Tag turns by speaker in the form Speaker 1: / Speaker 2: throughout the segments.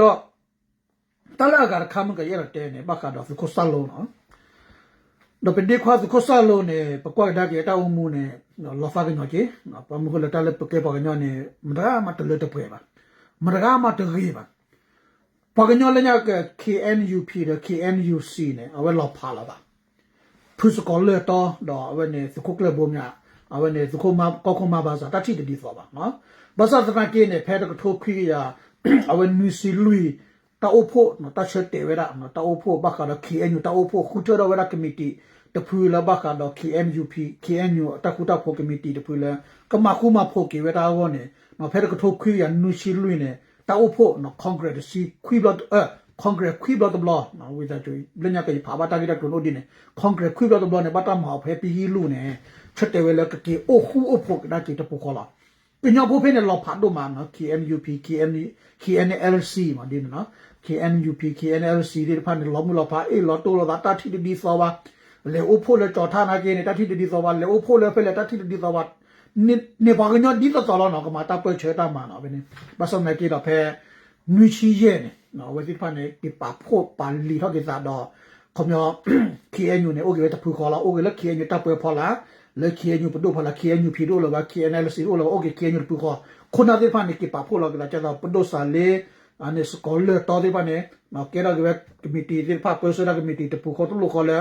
Speaker 1: တော့တလာကခမ်းကရတဲ့နေဘကတော့စကိုဆာလုံးနော်တော့ပဒီခွာစကိုဆာလုံးနေပကွာဒါကေတာအမှုနေလောဖာကညောချေပမခလတလည်းပကေပကညောနေမဒရာမတလတပွဲပါမဒရာမတရေပါပကညောလည်းညက KNUP တဲ့ KNUC နေအဝဲလောဖာလာပါဖုစကောလေတော့တော့အဝဲနေစခုကလေဘုံမြအဝဲနေစခုမကောခုမဘာသာတတိတတိဆိုပါနော်ဘာသာစကကေနေဖဲတကထိုခွေရ အဝဲနူစီလူီတာအိုဖို့နော်တချက်တေဝရနော်တာအိုဖို့ဘခါတော့ KNU တာအိုဖို့ခုချတော့ဝရကမတီတဖူလဘခါတော့ KMUP KNU တခုတာဖို့ကမတီတဖူလကမခုမဖို့ကေဝတာဝနေနော်ဖဲတကထိုခွေရနူစီလူီနေတာအိုဖို့နော် Congress စီခွေဘတ်အဲ Congress ခွေဘတ်ဘလောနော်ဝိဇာကျွေးလညကေဖာဘာတာကိတကလို့ဒီနေ Congress ခွေဘတ်ဘလောနေဘတာမဟဖဲပီဟီလူနေချက်တေဝလကကေအိုခုအိုဖို့ကဒါကိတပခေါ်လာ ပညာဖို့ဖိနေလောဖတ်တော့မှာနော် KMUP KN KNLC မှာဒီနော် KNUP KNLC ဒီဖတ်နေလောမှုလောဖာအေလောတိုလောတာတိဒီသောပါလေအိုဖိုလေကြောထားနာကေနေတာတိဒီသောပါလေအိုဖိုလေဖဲလေတာတိဒီသောပါနေနေပါကညဒီသောလောနော်ကမှာတာပွဲချေတာမှာနော်ဘယ်နေဘာစမဲကေတော့ဖဲနွီချီရဲ့နော်ဝစီဖတ်နေဒီပါဖို့ပါလီဟောကေသာတော့ခမော KNU နေโอเคတဖူခေါ်လာโอเคလက် KNU တပ်ပွဲဖော်လာ le kienyu pdo phala kienyu pido lo ba kienel si lo oge kienyu pu kho khona de phane ki pa pho lo la chada pdo sa le ane scholar to de bane ma kera ge committee de pha ko so ra committee te pu kho to lo kho le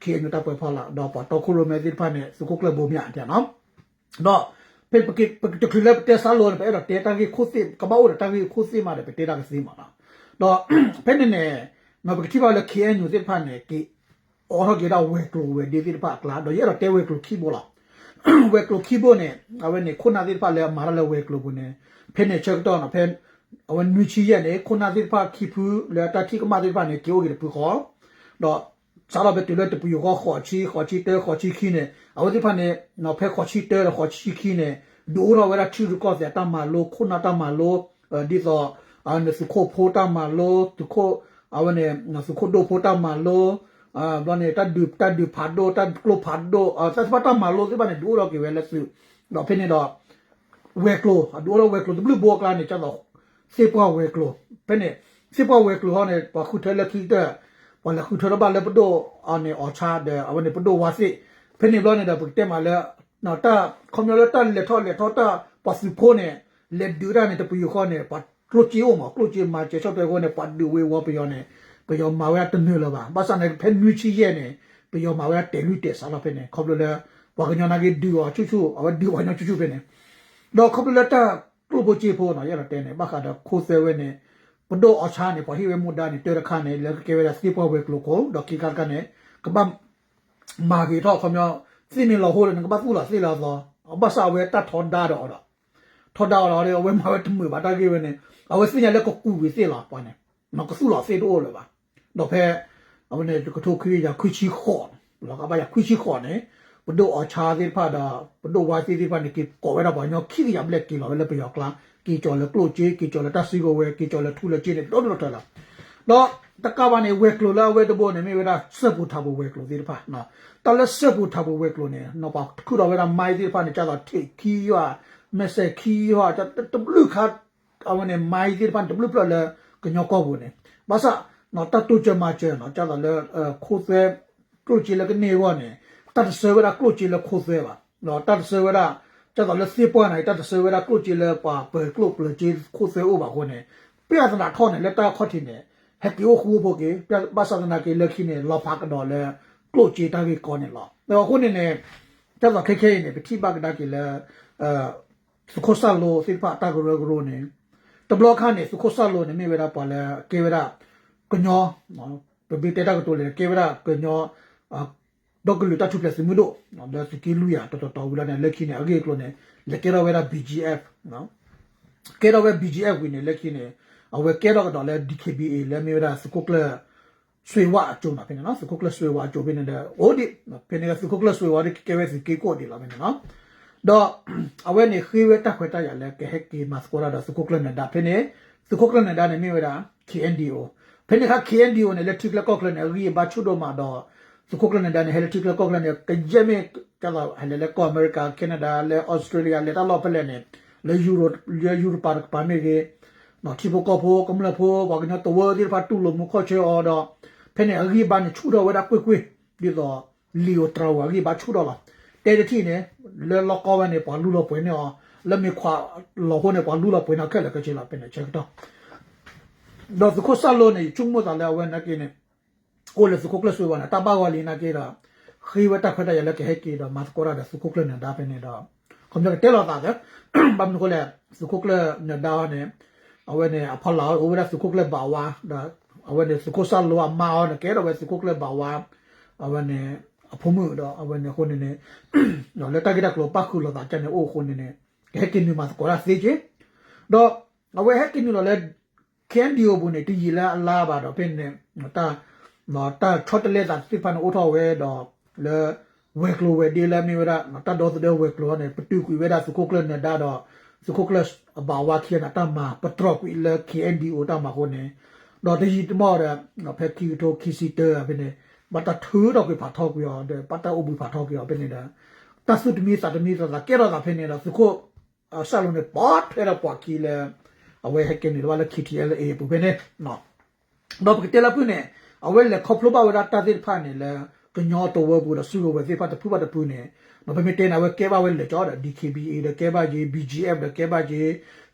Speaker 1: kienyu ta pa phala do pa to khu lo me de phane su ko kle bo mya ja no do pe pe ke pe te kle te sa lo pe ra te ta ki khu si ka ba o ta ki khu si ma de pe te ra ki si ma na do pe ne ne ma pe ki ba le kienyu de phane ki တာကြီးခုစစ်ကမောတာကြီးခုစစ်မှာတယ်တေတာကစီမှာနော်တော့ဖက်နေနေနော်ပကတိပါလေ KNU ဒီဖာနေကေအော်ဟောကေတာဝဲကလိုဝဲဒီဒီဖာကလာတော့ရတော့တဲဝဲကလိုခီဘောလာဝဲကလိုခီဘောနေအဝဲနေခုနာဒီဖာလေမာရလေဝဲကလိုဘုန်နေဖက်နေချက်တော့နော်ဖက်အဝဲနူချီရဲ့နေခုနာဒီဖာခီဖူလေတာတိကမာဒီဖာနေကေိုကေပူခေါ်တော့စားတော့ပဲတူလက်တပူရောခေါ်ချီခေါ်ချီတဲခေါ်ချီခီနေအဝဒီဖာနေနော်ဖဲခေါ်ချီတဲခေါ်ချီခီနေဒူရောဝရချီရကောတဲ့တမလို့ခုနာတမလို့ဒီတော့အန်စခိုဖိုတမလို့သူခိုအဝနေနစခိုဒိုဖိုတမလို့ အာဘာနေတတ်ဒူတတ်ဒူဖာဒိုတတ်ကလိုဖာဒိုအဆက်ဖတ်တမလို့ဒီဘာနေဒူရောကေဝဲလက်စုတော့ဖင်းနေတော့ဝဲကလိုဒူရောဝဲကလိုဘလူဘောကလာနေချတော့စေပွားဝဲကလိုဖင်းနေစေပွားဝဲကလိုဟောနေပခုထဲလက်ခီတဲ့ wala khu thora ba le podo ane ocha de awne podo wasi phene blo ne da pukte ma le na ta khomyo le ta le tho le tho ta pasu pho ne le dura ne ta pu yo kho ne pa klo chi o ma klo chi ma che chot de ko ne pa du we wo pe yo ne pe yo ma wa ta ne lo ba ba sa ne phe nyu chi ye ne pe yo ma wa te lu te sa la phe ne khom lo le wa ga nya na ge du wa chu chu awa du wa nya chu chu phe ne do khom lo ta klo bo chi pho na ya ra te ne ba kha da kho se we ne ပဒိုအချာနေပဟိဝေမူဒါနေတေရခါနေလက်ကေဝရစတိပေါ်ဝေကလိုကိုဒေါကီကာကနေကပမာဂီတော့ခမောစိနေလောဟိုရနကပပူလာစိလာသောအဘဆာဝေတတ်ထွန်ဒါတော့တော့ထော်ဒါတော့လေဝေမဝတ်မှုဘာတာကေဝနေအဝစိညာလက်ကိုကူဝေစိလာပွားနေနော်ကဆူလာစိတော့လေပါ တော့ဖဲအဝနေကထိုခရီးရခွချီခေါ်လောကဘာရခွချီခေါ်နေပဒိုအချာသေးဖာဒါပဒိုဝါစီသေးဖာနေကေကိုဝဲတော့ဘာညောခိရဘလက်ကေလောလည်းပြောကလာကီကျော်လည်းကလို့ကြီးကီကျော်လည်းတဆီကိုဝဲကီကျော်လည်းထူလည်းကြီးတယ်တော့တော့ထွက်လာတော့တကဘာနေဝဲကလို့လာဝဲတဘောနေမိဝဲတာစက်ဘူးထားဖို့ဝဲကလို့ဒီတဖာနော်တလည်းစက်ဘူးထားဖို့ဝဲကလို့နေနော်ပါခုတော့ဝဲတာမိုင်းဒီတဖာနေကြတော့ထိခီရွာမက်ဆက်ခီရွာတဘလူခတ်အဝနေမိုင်းဒီတဖာတဘလူပလလကညောကောဘူးနေဘာသာ နော်တတ်တူကြမှာကျနော်ကြတော့လဲခိုးသွဲကလုတ်ကြီးလည်းကနေဝနဲ့တတ်ဆွဲဝရကလုတ်ကြီးလည်းခိုးသွဲပါနော်တတ်ဆွဲဝရကြတော့လဲစီပွားနိုင်တတ်ဆွဲဝရကလုတ်ကြီးလည်းပါဘယ်ကလုတ်ပလကြီးခိုးသွဲဥပါခွနဲ့ပြဿနာထောင်းနဲ့လက်တာခေါတင်နဲ့ဟက်ကိုခုဖို့ကေပြပဿနာကေလက်ခိနဲ့လောဖကတော့လဲကလုတ်ကြီးတာကေကောနေလောတော့ခုနဲ့နဲ့ကြတော့ခဲခဲနဲ့ပတိပကတာကေလည်းအဲစကောဆာလိုစိဖာတာဂရိုဂရိုနဲ့တဘလခါနဲ့စကောဆာလိုနဲ့မြေဝရပါလဲကေဝရ ကညောပဘေတက်တာကတိုလေကေဗရာကညောဒေါကလူတာချူပလက်စမူဒိုနော်ဒါစကီလူရတော်တော်တော်ဝလာနဲ့လက်ခင်းနဲ့အဂေကလိုနဲ့လက်ကေရဝဲရာ BGF နော်ကေရဝဲ BGF ဝင်နေလက်ခင်းနဲ့အဝဲကေရကတော့လဲ DKBA လဲမြေရာစကုတ်လာဆွေဝါအကျုံပါပဲနော်စကုတ်လာဆွေဝါအကျုံပဲနဲ့အိုဒီဖနေကစကုတ်လာဆွေဝါရကေဝဲစကေကိုဒီလာမယ်နော်တော့အဝဲနေခေဝဲတက်ခွဲတက်ရလဲကေဟက်ကီမစကောရာဒါစကုတ်လာနဲ့ဒါဖနေစကုတ်လာနဲ့ဒါနဲ့မြေရာ KNDO ဖြစ်နေခ KNDO နဲ့လက်ထစ်လက်ကော့ကလနဲ့ရီဘာချူတော့မှာတော့စကုကလန်ဒန်ဟယ်လတီကလကောကလန်ကကြမေကလာဟယ်လေကောအမေရိကကနေဒါလေဩစတြေးလျလေတာလောပလက်နေလေယူရိုလေယူရိုပါကပါမေကေနော်တီဘောကဖိုကမလဖိုဘာကညတဝဒီဖတ်တူလိုမခေါ်ချေအော်တော့ဖဲနေအကြီးဘာနေချူတော့ဝဒကွေကွေဒီတော့လီယိုထရာဝါကြီးဘာချူတော့လားတဲတတိနေလဲလောကောဝနေပါလူလောပွင့်နေအော်လက်မခွာလောဟိုနေပါလူလောပွင့်နာခက်လကချေလာပနေချက်တော့ တော့ဒီကိုဆာလိုနေချုံမတာလဲဝဲနာကိနေကိုလေစကုကလဆွေဝနာတဘာဝလီနာကေတာခိဝတာခတာရလက်ခဲကေတော့မတ်ကောရာဒစကုကလနေတာပနေတော့ comme que telo ta de bam ko le su ko le na da ne awe ne aphala o wa su ko le ba wa da awe ne su ko sa lo ma o ne ke do we su ko le ba wa awe ne အဖို့မှုတော့အဝနေခုနေနေတော့လက်တကိတကလောပတ်ခုလောတာကျန်နေအိုခုနေနေဟက်ကင်းနီမှာကောရာ စေချေတော့အဝဲဟက်ကင်းနီလောလဲကန်ဒီယိုဘူးနေတီလာအလာပါတော့ပင်နေတာမတာချော့တလက်တာစပန်အိုထောဝဲတော့လဲဝဲကလိုဝဲဒီလာမီဝရမတာတော့တဲ့ဝဲကလိုနေပတူကွေဝဲတာစကိုကလနေဒါတော့စကိုကလအဘာဝခိနာတမပထရကွေလ KNDO တမခုနေတော့တကြီးတမော်ရဖက်ကီတိုခီစီတာဘယ်နေဘတ်တထူတော့ပြဖတ်ထောက်ပြောတယ်ပတ်တာအဘူ ဖတ်ထောက်ပြောဘယ်နေတာတဆုတမီစတမီစတာကဲတော့ဖနေတော့စကိုဆာလုံးနေပတ်ဖဲတော့ပွားကီလေအဝဲဟက်ကနေတော့လခီတီအလအေပူဘယ်နေနော်တော့ပကတဲလာပုနေအဝဲလေခေါပလိုပါဝရတာတိဖာနေလေကညောတော့ဝဘူးတော့စုလို့ပဲဖေဖတ်တဖူပတ်တပူနေနော်ပမေတဲနာဝဲကဲပါဝဲလေကြောတာ DKBA တဲ့ကဲပါကြီး BGF တဲ့ကဲပါကြီး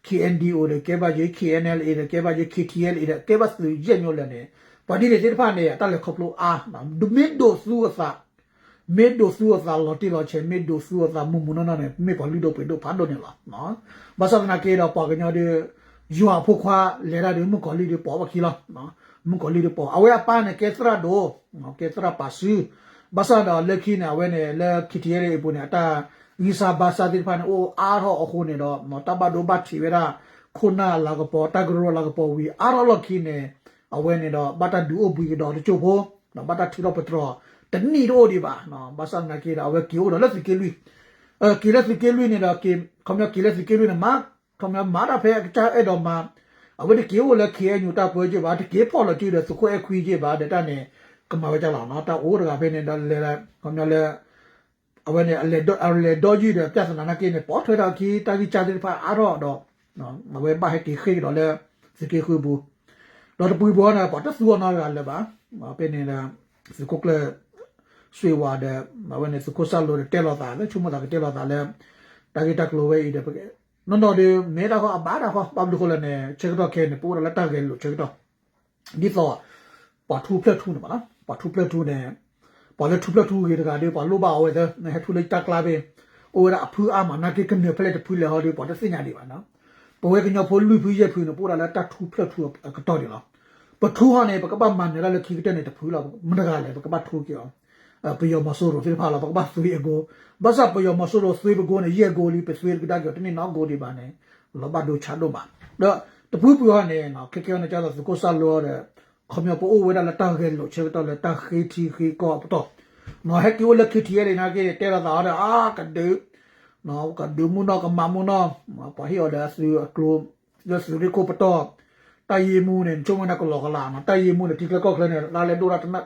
Speaker 1: KNDO တဲ့ကဲပါကြီး KNLA တဲ့ကဲပါကြီး KTLA တဲ့ကဲပါစုညညိုလည်းနေပါဒီလေတိဖာနေတက်လေခေါပလိုအာဒုမင်ဒိုစုအစာမေဒိုစုအစာလော်တီလော်ချေမေဒိုစုအစာမုံမနနာနေမေပါလီဒိုပေဒိုဖာဒိုနေလားနော်ဘာသာနာကေတော့ပါကညောတဲ့ ယူအဖို့ခွာလေရာတွေမကောလီတွေပေါ်ပါခီလားနော်မကောလီတွေပေါ်အဝဲအပန်းနဲ့ကေစရာဒိုနော်ကေစရာပါစီဘာသာတော့လက်ခိနေဝဲနေလက်ခီတီရဲပုံနေတာဝီစာဘာသာတိဖာနေအိုအားဟောအခုနေတော့မတဘဒိုဘတ်ချီဝဲတာခုနာလာကပေါ်တဂရောလာကပေါ်ဝီအားဟောလက်ခိနေအဝဲနေတော့ဘတ်တဒူအဘူရတော့ချို့ဖို့နော်ဘတ်တထီတော့ပထရောတနီတော့ဒီပါနော်ဘာသာနာကေတော့ဝဲကီိုတော့လက်စကေလူအဲကီလက်စကေလူနေတော့ကေခမကီလက်စကေလူနေမှာ ခမမာတာဖဲအချာအဲ့တော့မှာအဝဲကေိုလက်ခေညူတာပွဲကြပါတကေဖော်လို့ကြည့်တယ်စခွဲခွီးကြပါတဲ့တနဲ့ကမဝကြလာနော်တာအိုးတကဖဲနေတော့လေခမလေအဝဲနေအလေတော့အလေတော့ကြီးတယ်ပြဿနာနာကေနေပေါ်ထွေတော့ခီတာကြီးချာတယ်ဖာအားတော့တော့နော်မဝဲပါဟက်ကေခေတော့လေစကေခွေဘူးတော့ပူဘောနာပတ်ဆူနာရလည်းပါမပင်းနေတာစကုကလဆွေဝါဒမဝနေစကုဆာလိုတဲလောတာလေချုံမတာတဲလောတာလေတာဂီတက်လိုဝဲဤတဲ့ပကေ နော်တော့ဒီမေတာခေါအဘာတာခေါပဘလူကိုလည်းနေချက်တော့ခဲနေပူရလက်တာခဲလို့ချက်တော့ဒီတော့ပါထူဖလက်ထူနေပါလားပါထူဖလက်ထူနေပါလက်ထူဖလက်ထူကြီးတကဒီပါလို့ပါဝဲတဲ့နေထူလိုက်တက်လာပဲအိုရအဖူအမနာကေကနေဖလက်တဖူလေဟောဒီပေါ်တဲ့စညာဒီပါနော်ပဝဲကညဖိုလူဖူးရဖူးနေပူရလက်တထူဖလက်ထူကတော့ဒီလားပထူဟာနေပကပမန်ရလက်ခိကတဲ့နေတဖူးလာမတကားလေပကပထူကြော ပယောမဆိုးရိုဖေးဖာလာပကပဆွေအကိုဘာသာပယောမဆိုးရိုဆွေဘကိုနေရဲ့ကိုလီပဆွေကတာကြောတနေ့နောက်ကိုဒီပါနေလောဘဒိုချာဒိုပါတော့တပူပူဟာနေနော်ခေခေနေကြတော့စကိုဆာလောတဲ့ခမယပိုအိုဝဲလာတာခဲလို့ချေတော့လက်တာခေတီခေကောပတော့နော်ဟက်ကီဝလက်ခိတီရဲနာကေတဲရတာအာကဒူနော်ကဒူမူနော်ကမမူနော်ပါဟီအော်ဒါဆူကလိုလစရီကိုပတော့တိုင်ရီမူနေချုံမနကလောကလာနော်တိုင်ရီမူနေတိကကောကလည်းလာလေဒိုရတန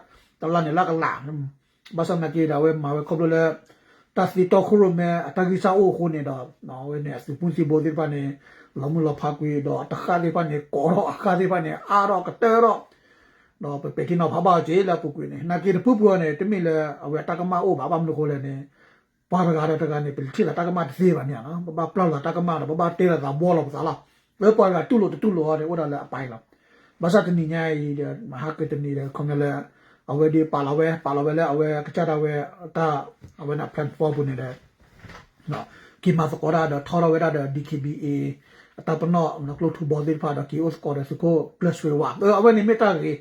Speaker 1: တလာနေလာကလာ ဘာစမကေဒါဝဲမာဝဲခေါပလိုလေတာစီတော့ခရုမဲအတဂီစာအိုခုနေတော့နော်ဝဲနေစပွန်စီဘိုဒီပါနေလမူလဖာကွေတော့တခါလေးပါနေကောတော့အခါလေးပါနေအာတော့ကတဲတော့တော့ပေကိနော်ဖဘာကျေလာပုကွေနေနာကေပူပူနေတမိလေအဝဲတကမအိုဘာဘာမလို့ခေါ်လဲနေဘာရကားတကနေပိတိလာတကမတသေးပါနေနော်ဘာပလောက်လာတကမတော့ဘာတဲလာတာဘောလောက်စားလားဝဲပွားကတူလို့တူလို့ဟောတယ်ဟောတယ်အပိုင်လားဘာသာတနီညာရီမဟာကတနီလေခေါမလေအဝဲဒီပါလာဝဲပါလာဝဲ လေအဝဲကချတာဝဲတာအဝဲနာ platform ပုန်နေတယ်နော်ကိမာစကောရာတော့ထော်ရဝဲတာ DKBA အတပနောနကလုထူဘောဒီဖာဒကီအိုစကောရစကို plus ဝဲဝါအဝဲနေမီတာကြီး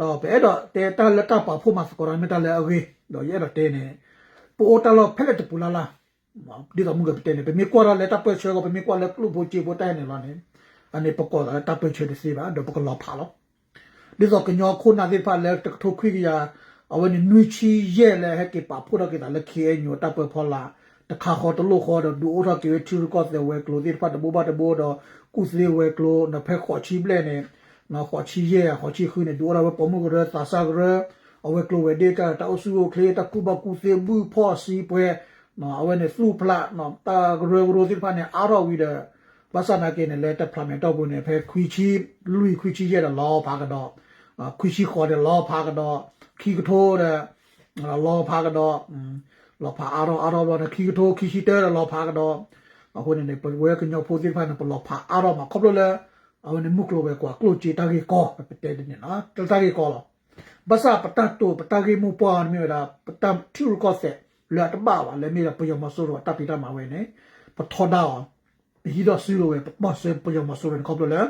Speaker 1: တော့ပဲတော့တေတလက်တာပါဖို့မစကောရမီတာလေအဝေးတော့ရဲတော့တဲနေပိုတလောဖက်လက်ပူလာလာဒီကမှုကတဲနေပဲမီကွာရလက်တာပွဲချေကိုပဲမီကွာလက်ကလုဘောချေဘောတိုင်နေလာနေအနေပကောတာပွဲချေတဲ့စီပါတော့ပကလောဖာ လောဒီတော့ကညောခုနာဒီဖာလက်တထုခွေကရအဝနေနွေချီရဲလဲဟဲ့ကေပါဖို့တော့ကေတာလက်ခေညိုတပ်ပွဲဖော်လာတခါခေါ်တလို့ခေါ်တော့ဒူအိုတော့ကေထီရကော့တဲ့ဝဲကလိုဒီဖတ်တဘူဘတ်ဘောတော့ကုစလေးဝဲကလိုနဖက်ခေါ်ချီပလဲနေနော်ခေါ်ချီရဲခေါ်ချီခွေးနေဒူတော့ပမှုကရတာဆာကရအဝဲကလိုဝဲဒေတာတောက်ဆူကိုကလေးတကူဘကူစေဘူးဖော်စီပွဲနော်အဝဲနေစလူဖလာနော်တာဂရဂရိုဒီဖာနေအာရောဝီတဲ့ဘာသာနာကင်းလေတက်ဖလာမတော့ဘူးနေဖဲခွီချီလူခွီချီရဲ့လောဖာကတော့ ခွီချီခေါ်တဲ့လောဖာကတော့ခီကထိုးတဲ့လောဖာကတော့လောဖာအားတော့အားတော့ခီကထိုးခီချီတဲ့လောဖာကတော့အခုနေပဝဲကညောဖိုးတိဖာနပလောဖာအားတော့မခေါပလို့လေအခုနေမုကလိုပဲကွာကလိုချီတာကြီးကောပတဲ့နေနော်တတာကြီးကောလော basa patato patagi mu pa mi ra patam tiu ko se la ta ba wa le mi ra puyo ma so ro ta pi ta ma we ne pa tho da wa hi do su ro we pa se puyo ma so ro ko le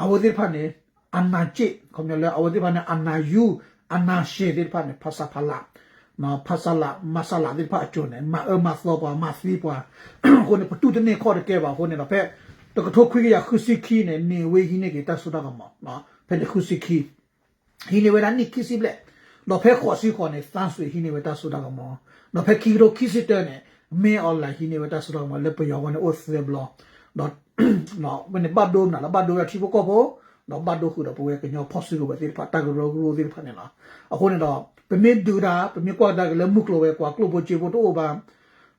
Speaker 1: a wo di pha ne anna chi ko ne le a wo di pha ne anna yu anna she di pha ne phasa phala ma phasa la masala di pha chu ne ma e ma so pa ma si pa ko ne patu de ne ko de ke ba ko ne da phe to ko tho khwi ya khu si khi ne ni we hi ne ke ta so da ka ma na phe ne khu si khi ဟိနေဝဒနိခိစီဘလက်တော့ဖဲခေါ်စီခေါ်နေသန်းဆွေဟိနေဝဒဆိုတာကမောတော့ဖဲခီရိုခိစီတဲနေမင်းအွန်လိုင်းဟိနေဝဒဆိုတာကမောလက်ပယောကနေအိုစဘလော တော့နော်မနေ့ဘတ်ဒိုနာလဘတ်ဒိုရတီဘကောဘောတော့ဘတ်ဒိုခုတော့ပွဲကညောဖော်စီကိုပဲတိဖတ်တကရောဂရိုဒီဖတ်နေလားအခုနေတော့ပမေဒူရာပမေကွာဒါကလည်းမုကလိုပဲကွာကလိုပိုချေဖို့တော့ဘာ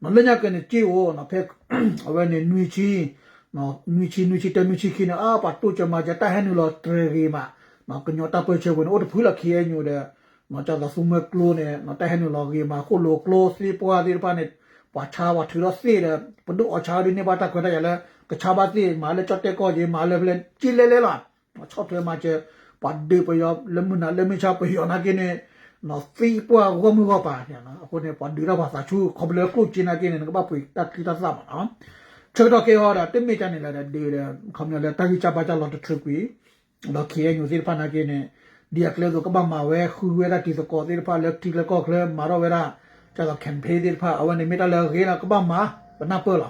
Speaker 1: မလညကနေချေဝနော်ဖဲအဝဲနေနွီချီနော်နွီချီနွီချီတနွီချီခိနာအပါတူချမကြတာဟဲနူလောတရေဂီမာနော်ကညောတာပွဲချေဝင်အိုတဖူးလခီယညိုတဲ့နော်ကြတော့ဆုမကလိုနဲ့နော်တာဟဲနူလောဂီမာခိုလိုကလိုစီပွားဒီပါနဲ့ပွာချာဝထူရစီတဲ့ပဒုအချာဒီနေပါတာခွဲရလဲကချာပါတိမာလဲချတ်တဲ့ကောကြီးမာလဲဘလဲကြည်လဲလဲလား ချော့ထွဲမှာကျပတ်ဒီပယောလမနာလမချပယောနာကိနေနော်စီပွားဝမှုကပါညာနော်အခုနေပတ်ဒီရပါစာချူခဘလကုချင်နာကိနေကပါပွေတတ်ကိတသမှာနော်ချက်တော့ကေဟောတာတိမိချနေလာတဲ့ဒီခမရလဲတာကြီးချပါချလော်တထကွီတော့ခေညူစီဖာနာကိနေဒီအကလေတော့ကဘာမဝဲခူဝဲတာတီစကောတိဖာလက်တီလကောကလေမာရောဝဲတာကျတော့ကမ်ဖေးတိဖာအဝနေမီတာလေခေနာကဘာမဘနာပေါ်လာ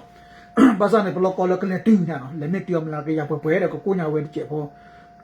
Speaker 1: ဘာသာနေဘလောကောလကလေတူညာနော်လက်နေတျောမလာကေရပွဲပွဲတဲ့ကိုကိုညာဝဲတိချက်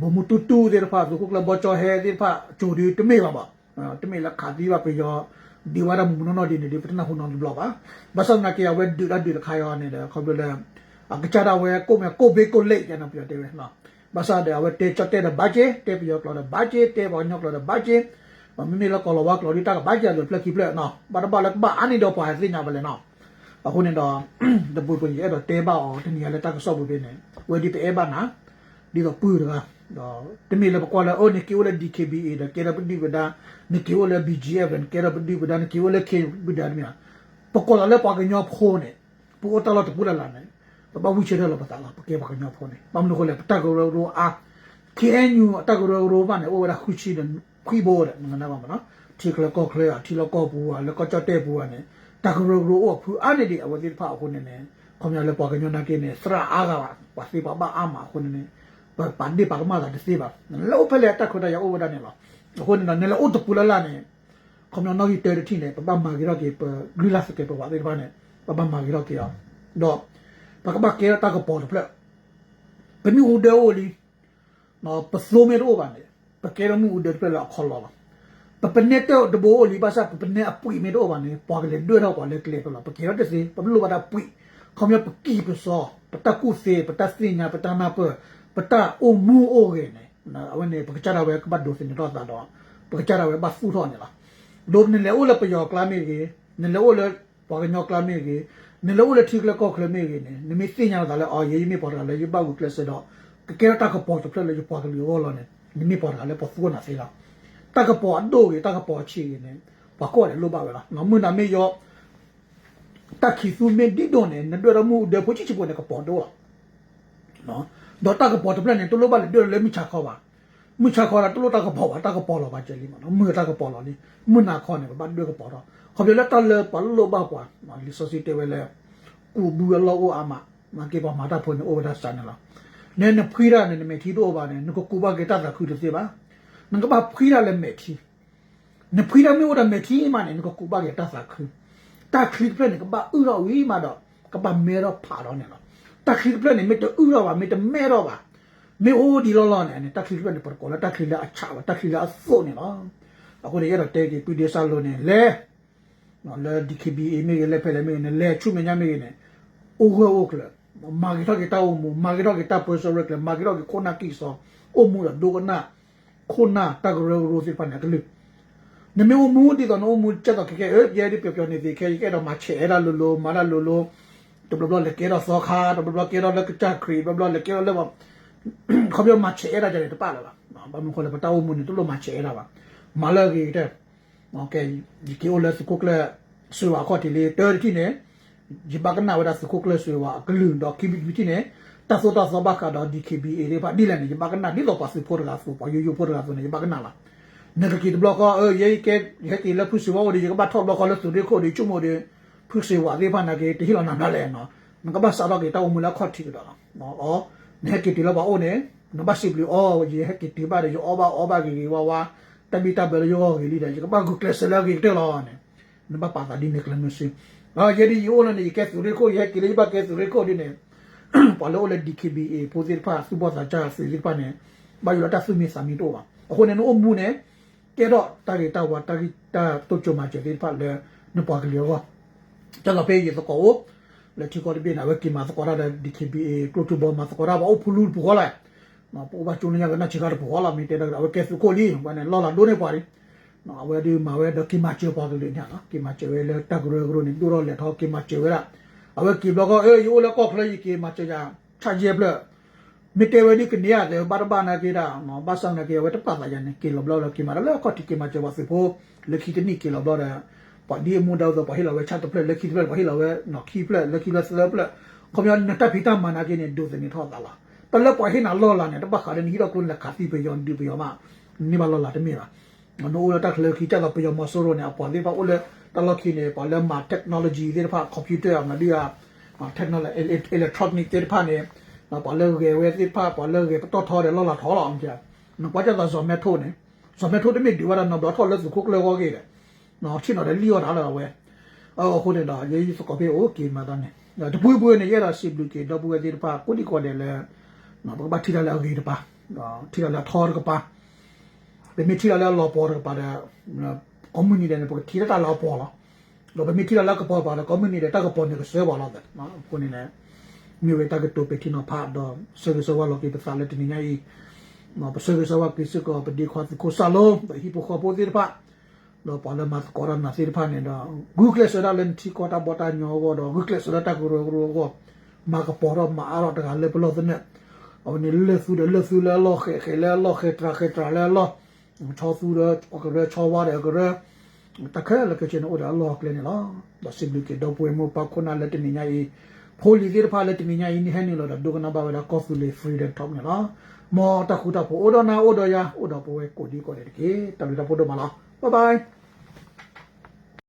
Speaker 1: ဘူးလို့ကလောပဲလေအခုနေတော့အခုနေတာကေဝဲနေခုနေကြီးလက်စကိုဆာလိုနာကေနေမိမိလက်ကဒူရာနခါစီပယောဒူရာမီဟူတာဖလာဒီဆိုလညကပါဒီတာချာအဝနေအဝနေစကုကလဂျော်နီဘမတူတူတဲ့ဖာစကုကလဘောချောဟဲတဲ့ဖာချိုဒီတမေပါပါတမေလက်ခါဒီပါပယောဒီဝရမုနနောဒီနေဒီပတနာဟွန်နော်ဘလောပါဘဆန်နာကေဝဲဒူရာဒူခါယောနေတယ်ခေါ်ပြလဲအကချာဝဲကိုမကိုဘေကိုလိတ်ကျန်တော့ပြောတယ်နော်ဘာသာတဲ့ဝဲတေချတဲ့ဘာကျတေပြောကလောဘာကျတေဘောညောကလောဘာကျမမေလကောလောဝကလောဒီတာဘာကျလို့ဖလက်ကိဖလက်နော်ဘာဘာလက်ဘာအနိတော့ပါသိညာဘလဲနော်အခုနေတော့တပူပကြီးအဲ့တော့တေပါအောင်တနည်းလည်းတကဆော့ဘူးနေဝဲဒီပေဘာနာဒီတော့ပူရက တော့တမီလည်းကွာလာအိုနေကီဝလဲ DKBA da kera pudi bada ne ki wala BGF and kera pudi bada ne ki wala K bada mi pakola le pa ganyo phone pu otala to pula la ne ပပဝိချေတော့ပတာလာပကေပါကညောဖုန်နေပမလို့လေပတကရောရောအာကေညူအတကရောရောပါနေအိုရာခုချီတယ်ခွီဘောတဲ့ငနာပါမနော်တီကလကောကလေအတီလကောပူကလကောချတဲ့ပူကနေတကရောရောအဖူအနေဒီအဝတိဖာခုနေနေခေါမရလေပါကညောနာကေနေစရာအာကပါစီပါ ပါအာမခုနေနေပန်ဒီပါကမာတာတစီပါလောဖလေတက်ခွတ်ရအိုဝဒနေလားခုနေနေလောအုတ်ပူလာလာနေခေါမနော်ကြီးတဲတီနေပပမာဂီရောကေပဂရီလာစကေပပါဒီပါနေပပမာဂီရောကေတော့ပကပကေတာကပေါ်ပလက်ပမီဟူဒေအိုလီနော်ပစုံမေရောပါနေပကေရမှုဥဒေပလက်ခေါ်လာပပနေတော့ဒဘိုလီပါစာပပနေအပွိမေတော့ပါနေပွာကလေတွေ့တော့ပါလေကလေပလာပကေရတစီပပလူပါတာပွိခေါမရပကီပစောပတကုစေပတစညာပတနာပ ပတအိုမူအိုရေနေနော်အဝနေပကချရာဝဲကပတ်ဒိုစနေတော့တာတော့ပကချရာဝဲဘတ်ဖူထောနေလားဒိုနေလေအိုလပယောကလာမေကြီးနေလေအိုလပွာကညောကလာမေကြီးနေလို့လေထိကလကောကလမေကနေနမေသိညာတာလေအော်ရေးမေပေါ်တာလေရပောက်ကလစတော့ကကဲတာကပေါ်တော့လေရပေါ်ကလေးဟောလာနေနမေပေါ်တာလေပေါ်ဖူနာစေလားတကပေါ်အတော့ရတကပေါ်ချီနေဘာကောလေလို့ပါပဲလားငမွနာမေယောတခိစုမေဒီဒိုနေနဒရမှုဒေပိုချီချီပေါ်နေကပေါ်တော့နော် တော့တကပေါ်တော့လည်းတူလို့ပါလေဒေလေမိချခေါ်ပါမိချခေါ်တာတူလို့တကပေါ်ပါတကပေါ်လာပါကျလီမနော်มือတကပေါ်လာလီမနာခေါ်နေပါဒေကပေါ်တော့ခေါ်ပြလက်တလဲပလောပါကွာမလီဆိုစီတေဝဲလဲကူဘူးလောအမမကေပါမာတာဖုန်အိုဝဒါစတန်လာနဲနဖိရာနဲမေထီတော့ပါနဲနကိုကူပါကေတာတာခုတစေပါနကပါဖိရာလဲမေထီနဖိရာမေဝဒါမေထီမနဲနကိုကူပါကေတာတာခုတာခလစ်ပလက်နကပါဥရောဝီမာတော့ကပါမေရောဖာတော့နဲလား တာခလစ်ပလက်နမေတဥရောပါမေတမဲတော့ပါမေအိုဒီလောလောနဲ့တက်ခလီပဲပေါ်ကောလာတက်ခလီလာအချာတက်ခလီလာအစိုးနေလားအခုရတော့တဲကြီးပီဒီဆာလိုနေလေနော်လေဒီကဘီအမေလေဖဲလေမေနဲ့လေချုမညာမေနဲ့အိုဂိုအိုကလမာဂီတော့ကတောမမာဂီတော့ကတပ်ပေါ်ဆိုရကမာဂီတော့ကခိုနာကီဆိုအိုမူရဒိုကနာခိုနာတဂရရိုစီပနာကလူနမေမူတီတော့နိုမူချက်တော့ကဲအဲရဲဒီပြောပြောနေသေးခဲကဲတော့မချဲရလိုလိုမာလာလိုလို bla bla le quiero soja bla bla quiero le chakri bla bla le quiero le เขาเรียกมาเชะอะไรจะได้ป้าหรอวะบางคนเลยประตูมุนตุลมาเชะอะไรวะมาเลยกี่เด้อโอเคยี่กี่โอเลสุกุกเลยสวยข้อที่เลเตอร์ที่เนี่ยยี่บักนาเวลาสุกุกเลยสวยกลืนดอกคิบิบิที่เนี่ยตัสโตตัสบักดอกดีคิบิเอเรปะดีเลยยี่บักนาดีลอปัสพอร์ลาสุปะยูยูพอร์ลาสุเนี่ยยี่บักนาละนึกกี่บล็อกก็เออยี่เกยี่กี่แล้วผู้สวยว่าดีก็บัตรทอบบล็อกก็แล้วสุดเรียกโคดีชุ่มโมดี ne no ba pa ta di ne kla no si a ye di yo la ne ke su re ko ye ki le ba ke su re ko di ne pa lo le di ki bi e po si pa su bo sa cha si li pa ne ba yo ta su mi sa mi to ba ko ne no o mu ne ke do ta gi ta wa ta gi ta to cho ma che di pa le no pa gi yo wa ta ga pe ye to ko လက်ချီကောဒီနာဝကီမာသကောရာဒီကေဘီပရိုတိုဘောမာသကောရာဘောဖူလူဘောလာနော်ပိုဘာချုံညာကနာချီကာဘောလာမီတဲဒါဝကဲဖူကိုလီဘာနဲ့လော လာဒိုနေပါရီနော်အဝဲဒီမာဝဲဒကီမာချေပေါ်တယ်ညာနော်ကီမာချေဝဲလေတက်ဂရဂရနီဒူရောလေထောကီမာချေဝဲလာအဝဲကီဘလောကအေယိုလေကောခလေကီမာချေညာချာဂျေဘလမီတေဝဒီကနေရတယ်ဘာဘာနာကေရာနော်ဘာဆောင်နာကေဝဲတပတ်လာရနေကီလောဘလောကီမာလာကောတီကီမာချေဝါစီဖိုလက်ခီတနီကီလောဘလော pa di mu da do pa hila we chat ple lekhi ple pa hila we no khi ple lekhi la sla ple ko mya na ta phita ma na ke ne do se ni tho ta la pa le pa hina lo la ne ta ba kha ni ro kun la kha ti pe yon di pe yo ma ni ba lo la te mi la no o ta khle khi ta la pe yo ma so ro ne pa le pa o le ta lo khi ne pa le ma technology de pa computer ma di ya ma technology electronic de pa ne na pa le ge we de pa pa le ge pa to tho de lo la tho la am ja no pa ja da zo me tho ne zo me tho de mi di wa da no ba tho le su ko le ko ge de နော်ချ င်းတော့လီယောတာလာဝဲအော်ခုနေတော့ရေးစကောပေโอเคမှာတော့နေတပွေးပွေးနေရတာစီဘလူကေတော့ပွေးဒီပါကိုဒီကောတယ်လေနော်ဘာထီလာလာဂီတပါနော်ထီလာလာထော်ကပါဘယ်မထီလာလာလောပေါ်ကပါတဲ့ကွန်မြူနီတဲ့ပထီလာလာပေါ်လာတော့ဘယ်မထီလာလာကပေါ်ပါတဲ့ကွန်မြူနီတဲ့တကပေါ်နေကဆွဲပါလာတဲ့နော်ကိုနေလေမြေဝဲတကတိုပတီနော်ဖာတော့ဆေရဆဝါလောကေပစာလက်တင်နေကြီးနော်ပဆေရဆဝါကိစကောပဒီခွတ်ကိုဆာလုံးဟီပိုခေါ်ပိုဒီပါ တော့ပါလမတ်ကောရနာစီဖာနေတော့ Google ဆိုတော့လန်တီကောတာဘောတာညောတော့ Google ဆိုတော့တကူရောရောမာကပေါ်တော့မာတော့တကလည်းဘလို့တဲ့အဝနေလေဆူတယ်လေဆူလဲလောခဲခဲလဲလောခဲထရာခဲထရာလဲလောချောဆူတော့အကရချောဝါတယ်အကရတခဲလကချင်အိုဒါလောကလည်းနော်ဒါစိဘလူကေတော့ပွေမပခုနာလက်တင်ညာကြီးဖိုလီဒီဖာလက်တင်ညာကြီးနေဟန်နေလို့ဒုကနာဘာဝလာကောဖီလေဖရီဒမ်တော့နော်မောတခုတော့အိုဒနာအိုဒယာအိုဒပွဲကိုဒီကိုလေကေတလူတော့ပို့တော့မလား Bye-bye.